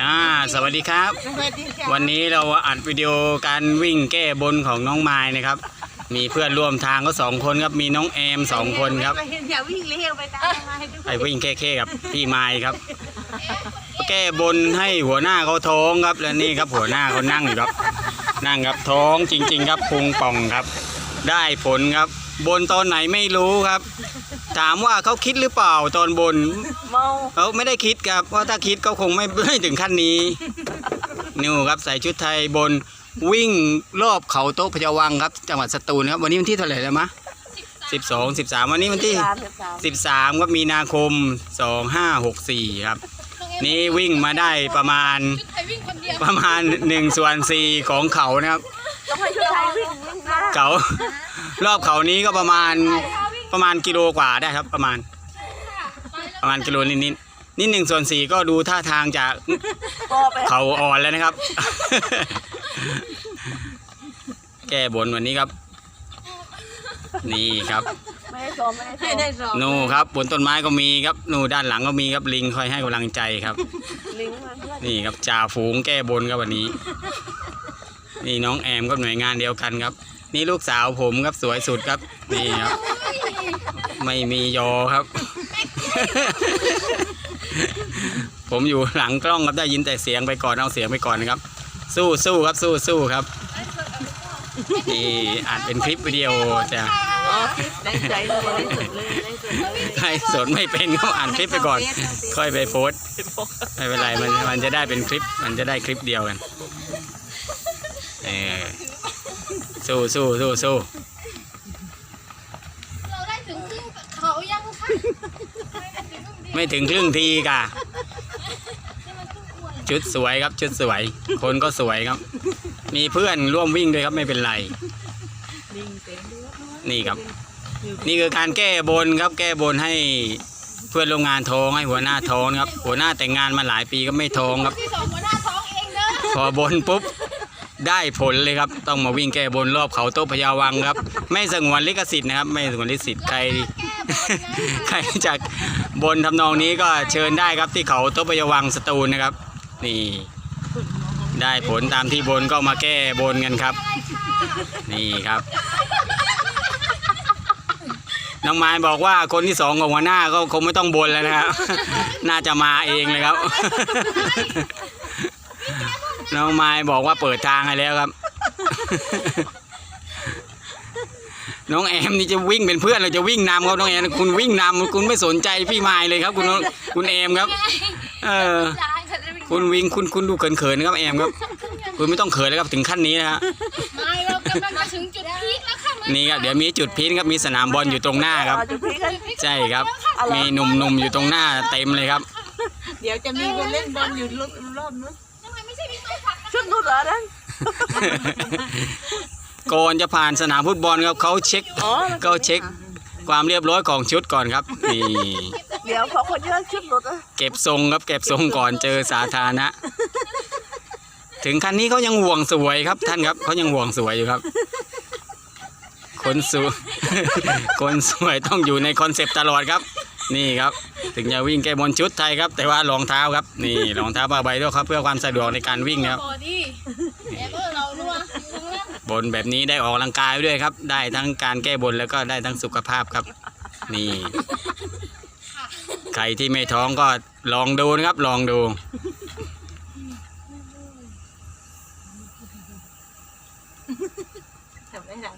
อ่าสวัสดีครับ วันนี้เราอัดวิดีโอการวิ่งแก้บนของน้องไม้นะครับ มีเพื่อนร่วมทางก็สองคนครับมีน้องแอมสองคนครับอย่าวิ่งเร็วไปตามมาให้ดูไปวิ่งแค่ๆกับพี่ไม้ครับ แก้บนให้หัวหน้าเขาท้องครับและนี่ครับหัวหน้าเขานั่งอยู่ครับ นั่งครับท้องจริง ๆ ครับพุงป่องครับ ได้ผลครับ บนตอนไหนไม่รู้ครับ ถามว่าเขาคิดหรือเปล่าตอนบนเมาเขาไม่ได้คิดครับว่าถ้าคิดเขาคงไม่ไม่ถึงขั้นนี้นิวครับใส่ชุดไทยบนวิ่งรอบเขาโต๊ะพะเยาวังครับจังหวัดสตูลครับวันนี้วันที่เท่าไหร่แล้วมะสิบสองสิบสามวันนี้วันที่สามสิบสามสิบสามครับมีนาคมสองห้าหกสี่ครับ นี่วิ่งมาได้ประมาณใครวิ่งคนเดียวประมาณหนึ่งส่วนสี่ของเขานะครับต้องให้ชุดไทยวิ่งวิ่งหน้าเขารอบเขานี้ก็ประมาณ ประมาณกิโลกว่าได้ครับ ประมาณ ประมาณกิโลนิดๆนี่หนึ่งส่วนสี่ก็ดูท่าทางจากปอไปเขาอ่อนแล้วนะครับ แก้บนวันนี้ครับ นี่ครับไม่ได้ซ้อมไม่ได้ซ้อมนูครับบนต้นไม้ก็มีครับนูด้านหลังก็มีครับลิงคอยให้กำลังใจครับ ลิงก์มันเพื่อนนี่ครับจ่าฝูงแก้บนครับวันนี้ นี่น้องแอมก็หน่วยงานเดียวกันครับ นี่ลูกสาวผมครับสวยสุดครับ นี่ครับ ไม่มียอครับ ผมอยู่หลังกล้องครับได้ยินแต่เสียงไปก่อนเอาเสียงไปก่อนนะครับ สู้สู้ครับสู้สู้ครับนี่อาจเป็นคลิปวิดีโอแต่อ๋อได้ใจเลยได้สุดเลยได้สุดเลยใครสนไม่เป็นก็อ่านคลิปไปก่อน ค่อยไปโพสไม่เป็นไรมันมันจะได้เป็นคลิป มันจะได้คลิปเดียวกันเออสู้สู้สู้สู้ เราได้ถึงครึ่งเขายังค่ะ ไม่ถึงครึ่งทีกะชุดสวยครับชุดสวย คนก็สวยครับ มีเพื่อนร่วมวิ่งด้วยครับไม่เป็นไรลิงเต็มด้วยนี่ครับ นี่คือการแก้บนครับ แก้บนให้เพื่อนโรงงานท้องให้หัวหน้าท้องครับ หัวหน้าแต่งงานมาหลายปีก็ไม่ท้องครับที่สองหัวหน้าท้องเองเด้อพอบนปุ๊บได้ผลเลยครับ ต้องมาวิ่งแก้บนรอบเขาโต๊ะพญาวังครับ ไม่สงวนลิขสิทธิ์นะครับ ไม่สงวนลิขสิทธิ์ใคร ใครจาก บนทำนองนี้ก็เชิญได้ครับที่เขาโต๊ะวังสตูลนะครับ นี่ ได้ผลตามที่บนก็มาแก้บนกันครับ นี่ครับ น้องไม้บอกว่าคนที่สองของหัวหน้าก็คงไม่ต้องบนแล้วนะครับ น่าจะมาเองเลยครับ น้องไม้บอกว่าเปิดทางให้แล้วครับ น้องแอมนี่จะวิ่งเป็นเพื่อนเราจะวิ่งนำครับน้องแอมคุณวิ่งนำคุณไม่สนใจพี่ไม้เลยครับ คุณน้องคุณแอมครับ เออยายค่ะจะวิ่งคุณวิ่งคุณคุณดูเขินๆนะครับแอมครับ คุณไม่ต้องเขินเลยครับถึงขั้นนี้นะฮะไม่เรากำลังจะถึงจุดพีคแล้วค่ะนี่ครับเดี๋ยวมีจุดพีคครับมีสนามบอลอยู่ตรงหน้าครับจุดพีกันใช่ครับ มีหนุ่มๆอยู่ตรงหน้าเต็มเลยครับ เดี๋ยวจะมีคนเล่นบอลอยู่รอบรอบนู้นทำไมไม่ใช่พี่ต้นผักชุดนู้นเหรอนั่น ก่อนจะผ่านสนามฟุตบอลครับเขาเช็คอ๋อเขาเช็คความเรียบร้อยของชุดก่อนครับนี่เดี๋ยวพอคนเยอะชุดรถอะเก็บทรงครับเก็บทรงก่อนเจอสาธารณะ ถึงคันนี้เขายังห่วงสวยครับท่านครับเขายังห่วงสวยอยู่ครับ คนสวยคนสวยต้องอยู่ในคอนเซปต์ตลอดครับ นี่ครับ ถึงจะวิ่งแก้บนชุดไทยครับ แต่ว่ารองเท้าครับ นี่รองเท้าผ้าใบด้วยครับ เพื่อความสะดวกในการวิ่งครับบอดี้แอบเออเรานัวอยู่ข้างล่างบนแบบนี้ได้ออกกำลังกายด้วยครับ ได้ทั้งการแก้บนแล้วก็ได้ทั้งสุขภาพครับ นี่ใครที่ไม่ท้องก็ลองดูนะครับ ลองดูทำไม่ได้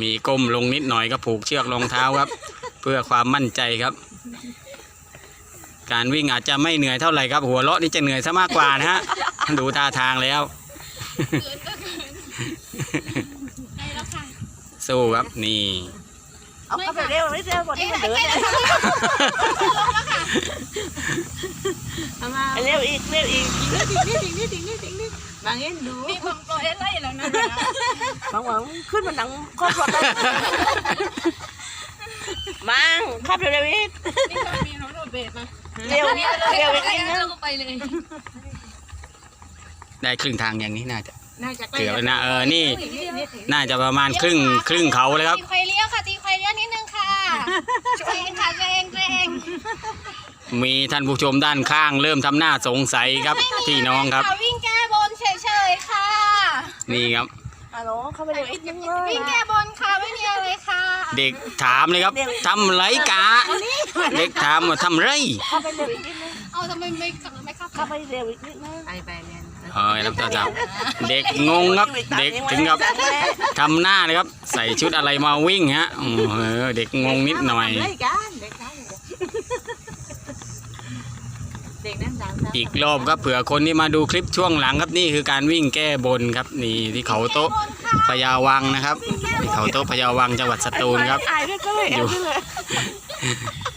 มีก้มลงนิดหน่อยก็ผูกเชือกรองเท้าครับเพื่อความมั่นใจครับ การวิ่งอาจจะไม่เหนื่อยเท่าไหร่ครับ หัวเราะนี่จะเหนื่อยซะมากกว่านะฮะดูท่าทางแล้วเกินก็เกินไปแล้วค่ะสู้ครับนี่เอาเข้าไปเร็วไม่เร็วกว่าที่เอ๊ะมันไหนเดินใกล้เนี่ยแล้วค่ะเร็วอีกเร็วอีกนี่นี่นี่นี่นี่นี่บางเอ็นดูมีความโปรยไล่แล้วนะบางหวังขึ้นมาหนังครอบครัวได้ มังขับเร็วๆอีกนี่ก็มีน้องโรเบิร์ตมาเร็วเร็วอีกนิดนึงเราก็ไปเลยได้ครึ่งทางอย่างนี้น่าจะน่าจะเกือบแล้วนะเออนี่ น่าจะประมาณครึ่งครึ่งเขาเลยครับตีควายเลี้ยวค่ะตีควายเลี้ยวนิดนึงค่ะช่วยเองค่ะช่วยเองช่วยเองมีท่านผู้ชมด้านข้างเริ่มทำหน้าสงสัยครับพี่น้องครับะวิ่งแก้บนเฉยๆค่ะ นี่ครับ ฮัลโหลเข้าไปเร็วอีกนิดนึงวิ่งแก้บนค่ะไม่มีอะไรค่ะเด็กถามเลยครับทำไรกะเด็กถามว่าทำไรเข้าไปเร็วอีกนิดนึงเอาทำไมไม่กลับไม่ครับเข้าไปเร็วอีกนิดนึงไปไปเรียนเฮ้ยน้ำตาจับเด็กงงครับ เด็กถึงกับทำหน้าเลยครับ ใส่ชุดอะไรมาวิ่งฮะโอ้โหเด็กงงนิดหน่อย เด็กกันเด็กกันเด็กนั่นดัง อีกรอบครับเผื่อคนที่มาดูคลิปช่วงหลังครับนี่คือการวิ่งแก้บนครับ นี่ที่เขาโต๊ะพญาวังนะครับที่เขาโต๊ะพญาวังจังหวัดสตูลครับอายด้วยก็เลยอยู่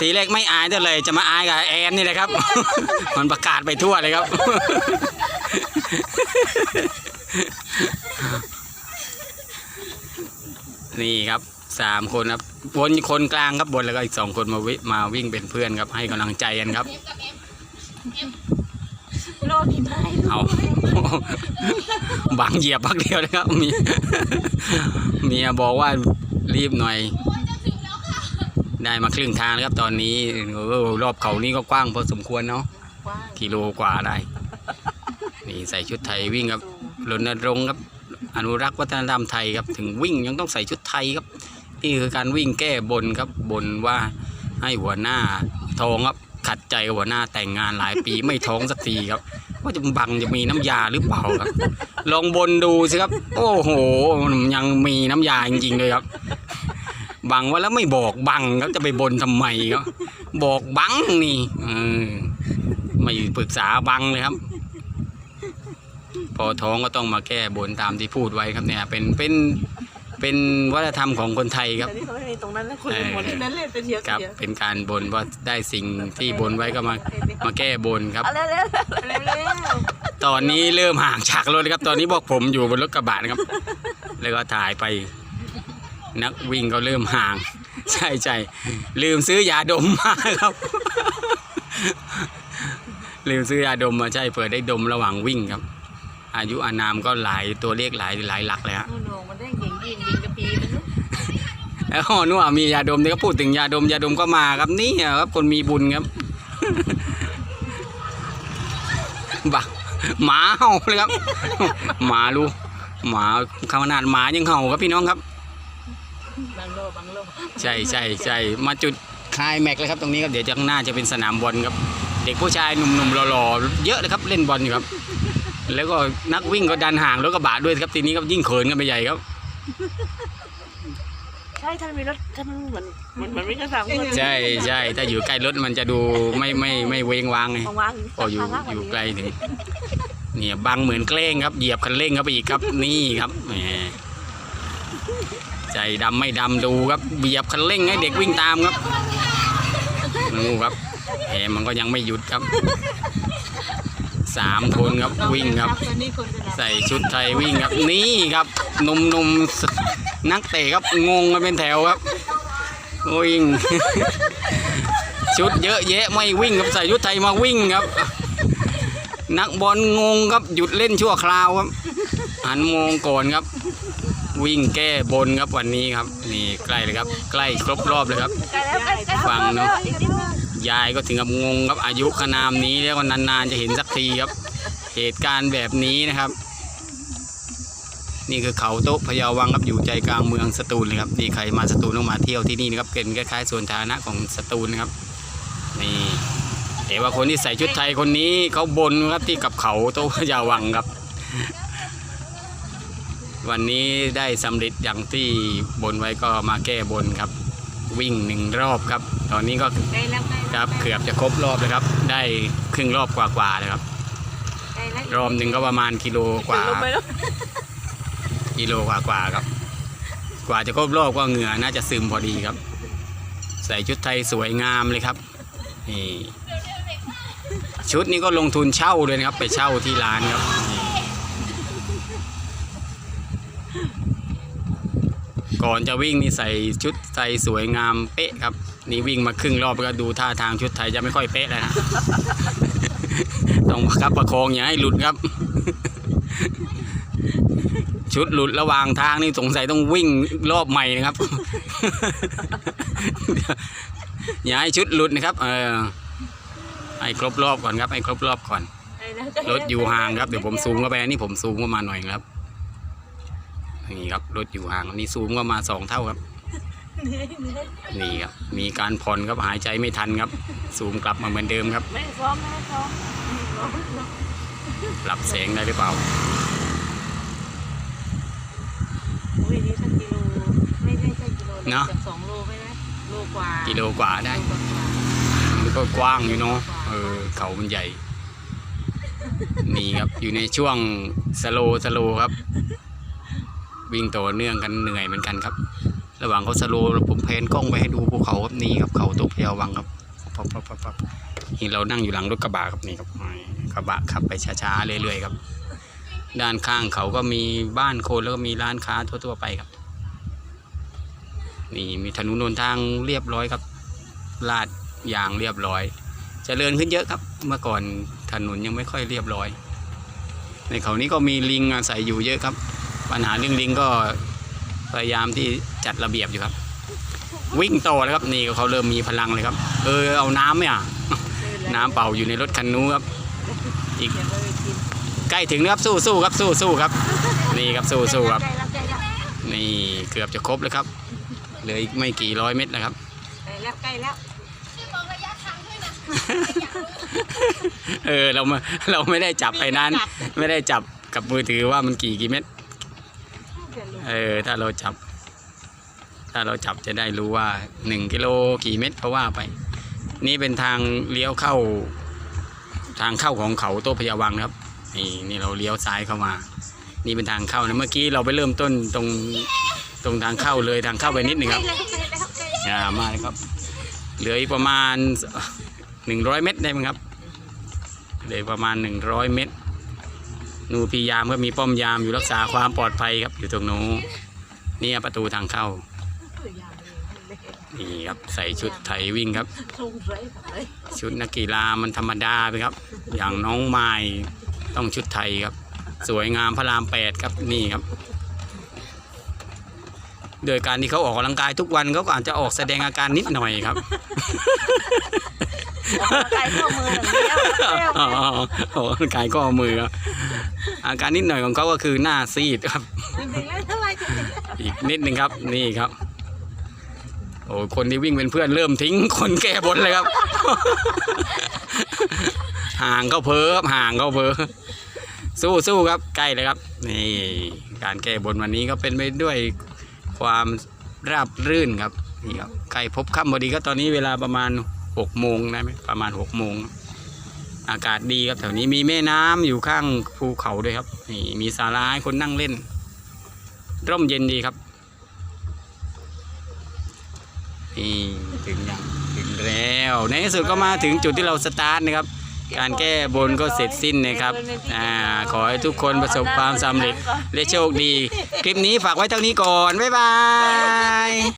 ทีแรกไม่อายเท่าเลย จะมาอายกับแอนนี่แหละครับ มันประกาศไปทั่วเลยครับ นี่ครับสามคนครับวนคนกลางครับบนแล้วก็อีกสองคนมาวิมาวิ่งเป็นเพื่อนครับให้กำลังใจกันครับ โลดที่ไม่เอา บังเหยียบพักเดียวนะครับเมียเมียบอกว่ารีบหน่อย ได้มาครึ่งทางแล้วครับตอนนี้โอ้โหรอบเขานี่ก็กว้างพอสมควรเนาะกว้างกิโลกว่าได้ นี่ใส่ชุดไทยวิ่งครับรณรงค์ครับ อนุรักษ์วัฒนธรรมไทยครับ ถึงวิ่งยังต้องใส่ชุดไทยครับนี่คือการวิ่งแก้บนครับบนว่าให้หัวหน้าท้องครับ ขัดใจกับหัวหน้าแต่งงานหลายปีไม่ท้องสักทีครับ ว่าจะบังจะมีน้ำยาหรือเปล่าครับ ลองบนดูสิครับ โอ้โหมันยังมีน้ำยาจริงๆเลยครับ บังไว่าแล้วไม่บอกบังครับจะไปบนทำไมครับบอกบังนี่เออไม่ปรึกษาบังเลยครับ พอท้องก็ต้องมาแก้บนตามที่พูดไว้ครับเนี่ย เป็นเป็น เป็นวัฒนธรรมของคนไทยครับ แต่นี่เขาไม่มีตรงนั้นแล้วคนหมดที่นั้นเล่นเป็นเยอะครับเยอะเป็นการบนว่าได้สิ่งที่บนไว้ก็มามาแก้บนครับ เอาเร็วเร็วเร็วเร็วตอนนี้เริ่มห่างจากรถแล้วครับ ตอนนี้บอกผมอยู่บนรถกระบะนะครับ แล้วก็ถ่ายไป นักวิ่งก็เริ่มห่าง ใช่ใช่ลืมซื้อยาดมมาครับ ลืมซื้อยาดมมาใช่เผื่อได้ดมระหว่างวิ่งครับ อายุอานามก็หลายตัวเลขหลายหลายหลักเลยฮะโอ้โหมันได้ยิงยิงยิงกระปีมันนุ๊ก แล้วนู่นมียาดมนี่ก็พูดถึงยาดมยาดมก็มาครับนี่ครับคนมีบุญครับบักหมาเห่าเลยครับหมาลูหมาขนาดหมายังเห่าครับพี่น้องครับบังโลบังโลใช่ใช่ใช่มาจุดคลายแม็กเลยครับตรงนี้ครับเดี๋ยวจะข้างหน้าจะเป็นสนามบอลครับ เด็กผู้ชายหนุ่มๆหล่อๆเยอะเลยครับเล่นบอลอยู่ครับ แล้วก็นักวิ่งก็ดันห่างรถกระบะด้วยครับทีนี้ก็ยิ่งเขินกันไปใหญ่ครับใช่ ถ้ามันมีรถถ้ามันเหมือนเหมือนเหมือนวิ่งกันสามคนใช่ใช่ถ้าอยู่ใกล้รถมันจะดูไม่ไม่ไม่เวงวางไงวางวางพออยู่อยู่ไกลถึงเนี่ยบังเหมือนเกล้งครับเหยียบคันเร่งเข้าไปอีกครับนี่ครับแหมใจดำไม่ดำดูครับเหยียบคันเร่งให้เด็กวิ่งตามครับนู่นครับแหมมันก็ยังไม่หยุดครับสามคนครับวิ่งครับตอนนี้คนจะดับใส่ชุดไทยวิ่งครับนี่ครับหนุ่มๆ นักเตะครับงงกันเป็นแถวครับวิ่งชุดเยอะแยะไม่วิ่งครับใส่ชุดไทยมาวิ่งครับ นักบอลงงครับหยุดเล่นชั่วคราวครับหันมองก่อนครับ วิ่งแก้บนครับวันนี้ครับ นี่ใกล้เลยครับ ใกล้ครบรอบเลยครับฟังเนอะยายก็ถึงกับงงครับอายุขนามนี้แล้วก็นานๆจะเห็นสักทีครับ เหตุการณ์แบบนี้นะครับ นี่คือเขาโต๊ะพะเยาวังครับอยู่ใจกลางเมืองสตูลเลยครับนี่ใครมาสตูลต้องมาเที่ยวที่นี่นะครับเป็นคล้ายๆส่วนฐานะของสตูลนะครับนี่แต่ว่าคนที่ใส่ชุดไทยคนนี้เขาบนครับที่กับเขาโต๊ะพะเยาวังครับ วันนี้ได้สำเร็จอย่างที่บนไว้ก็มาแก้บนครับ วิ่งหนึ่งรอบครับ ตอนนี้ก็ใกล้แล้วใกล้คแล้วรับเกือบจะครบรอบเลยครับ ได้ครึ่งรอบกว่าๆเลยครับใกล้แล้วรอบหนึ่งก็ประมาณกิโลกว่า ลงไปแล้วกิโลกว่าครับ กว่าจะครบรอบก็เหงื่อน่าจะซึมพอดีครับ ใส่ชุดไทยสวยงามเลยครับนี่ชุดนี้ก็ลงทุนเช่าเลยนะครับ ไปเช่าที่ร้านครับก่อนจะวิ่งนี่ใส่ชุดไทยสวยงามเป๊ะครับ นี่วิ่งมาครึ่งรอบก็ดูท่าทางชุดไทยจะไม่ค่อยเป๊ะแล้วนะต้องประคับประคองอย่าให้หลุดครับ ชุดหลุดระหว่างทางนี่สงสัยต้องวิ่งรอบใหม่นะครับ อย่าให้ชุดหลุดนะครับ เออให้ครบรอบก่อนครับให้ครบรอบก่อนไอ้นะใกล้แล้วรถอยู่ห่างครับเดี๋ยวผมซูมเข้าไปอันนี้ผมซูมเข้ามาหน่อยครับนี่ครับรถอยู่ห่างอันนี้ซูมเข้ามาสองเท่าครับเหนื่อยเหนื่อยนี่ครับมีการผ่อนครับหายใจไม่ทันครับ ซูมกลับมาเหมือนเดิมครับไม่ได้ซ้อมไม่ได้ซ้อมร้อนร้อนปรับแสงได้หรือเปล่า อุ้ยนี่สักกิโลไม่ได้ใช่กิโล เนอะจากสองโลไปไหมโลกว่ากิโลกว่าได้โลกว่ามันก็กว้างอยู่เนาะเออเขามันใหญ่ นี่ครับอยู่ในช่วงสโลสโลครับ วิ่งต่อเนื่องกันเหนื่อยเหมือนกันครับ ระหว่างเขาสโลว์ผมเพนกล้องไปให้ดูภูเขาครับนี่ครับเขาตกพยาวังครับปั๊บปั๊บปั๊บปั๊บนี่เรานั่งอยู่หลังรถกระบะครับนี่ครับกระบะขับไปช้าๆเรื่อยๆครับ ด้านข้างเขาก็มีบ้านคนแล้วก็มีร้านค้าทั่วๆไปครับ นี่มีถนนหนทางเรียบร้อยครับ ลาดยางเรียบร้อยเจริญขึ้นเยอะครับ เมื่อก่อนถนนยังไม่ค่อยเรียบร้อย ในเขานี้ก็มีลิงอาศัยอยู่เยอะครับ ปัญหาเรื่องลิงก็พยายามที่จัดระเบียบอยู่ครับ วิ่งต่อแล้วครับนี่เขาเริ่มมีพลังเลยครับ เออเอาน้ำไหมอะตื่แล้วน้ำเป่าอยู่ในรถคันนู้นครับ อีกใกล้ถึงแล้วครับสู้สู้ครับสู้สู้ครับ นี่ครับสู้สู้ครับ นี่เกือบจะครบแล้วครับ เหลืออีกไม่กี่ร้อยเมตรแล้วครับ ใกล้แล้วใกล้แล้วช่วยบอกระยะทางด้วยนะเออเรามาเราไม่ได้จับไอ้นั้น ไม่ได้จับกับมือถือว่ามันกี่กี่เม็ดเดี๋ยวรู้เออถ้าเราจับ ถ้าเราจับจะได้รู้ว่าหนึ่งกิโลกี่เม็ดก็ว่าไป นี่เป็นทางเลี้ยวเข้า ทางเข้าของเขาโต้พยาวังนะครับนี่นี่เราเลี้ยวซ้ายเข้ามา นี่เป็นทางเข้านะเมื่อกี้เราไปเริ่มต้นตรง ตรงทางเข้าเลยทางเข้าไปนิดหนึ่งครับอ่ามาเลยครับ เหลืออีกประมาณหนึ่งร้อยเมตรได้ไหมครับเหลืออกประมาณหนึ่งร้อยเมตรนูพียามก็มีป้อมยามอยู่รักษาความปลอดภัยครับ อยู่ตรงนู้นนี่ประตูทางเข้านี่ครับใส่ชุดไทยวิ่งครับ ชุดนักกีฬามันธรรมดาไปครับ อย่างน้องไม้ต้องชุดไทยครับ สวยงามพระรามแปดครับนี่ครับ โดยการที่เขาออกกำลังกายทุกวันเขาก็อาจจะออกแสดงอาการนิดหน่อยครับ ออกกำลังกายข้อมืออย่างเดียวแล้วอ๋อออกกำลังกายข้อมือครับอาการนิดหน่อยของเขาก็คือหน้าซีดครับ จริงๆแล้วเท่าไหร่จริงๆ อีกนิดหนึ่งครับนี่ครับ โอ้คนที่วิ่งเป็นเพื่อนเริ่มทิ้งคนแก้บนเลยครับ ห่างก็เพ้อครับห่างก็เพ้อสู้สู้ครับใกล้เลยครับ นี่ การแก้บนวันนี้ก็เป็นไปด้วย ความราบรื่นครับนี่ครับใกล้พบค่ำพอดีก็ตอนนี้เวลาประมาณหกโมงได้ไหมประมาณหกโมงอากาศดีครับแถวนี้มีแม่น้ำอยู่ข้างภูเขาด้วยครับนี่มีศาลาให้คนนั่งเล่น ร่มเย็นดีครับนี่ถึงยังถึงแล้วในที่สุดก็มาถึงจุดที่เราสตาร์ทนะครับ การแก้บนก็เสร็จสิ้นนะครับอ่าขอให้ทุกคนประสบความสำเร็จและโชคดี คลิปนี้ฝากไว้เท่านี้ก่อน บ๊ายบาย